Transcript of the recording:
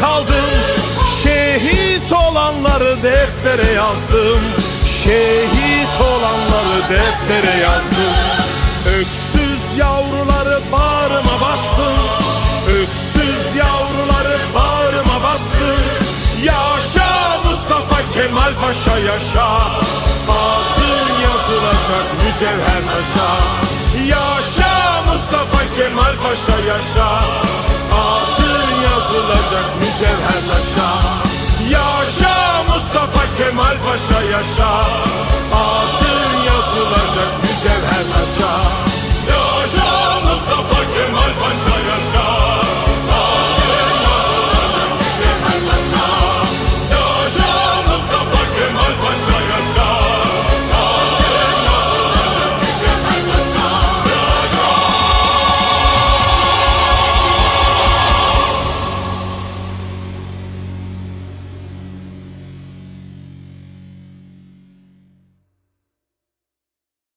kaldım. Şehit olanları deftere yazdım. Şehit olanları deftere yazdım. Öksüz yavruları bağrıma bastım. Öksüz yavruları bağrıma bastım. Yaşa Mustafa Kemal Paşa yaşa. Adın yazılacak mücevher taşa. Yaşa Mustafa Kemal Paşa yaşa sevmez aşa Yaşa Mustafa Kemal Paşa yaşa. Adın yazılacak mücevher taşa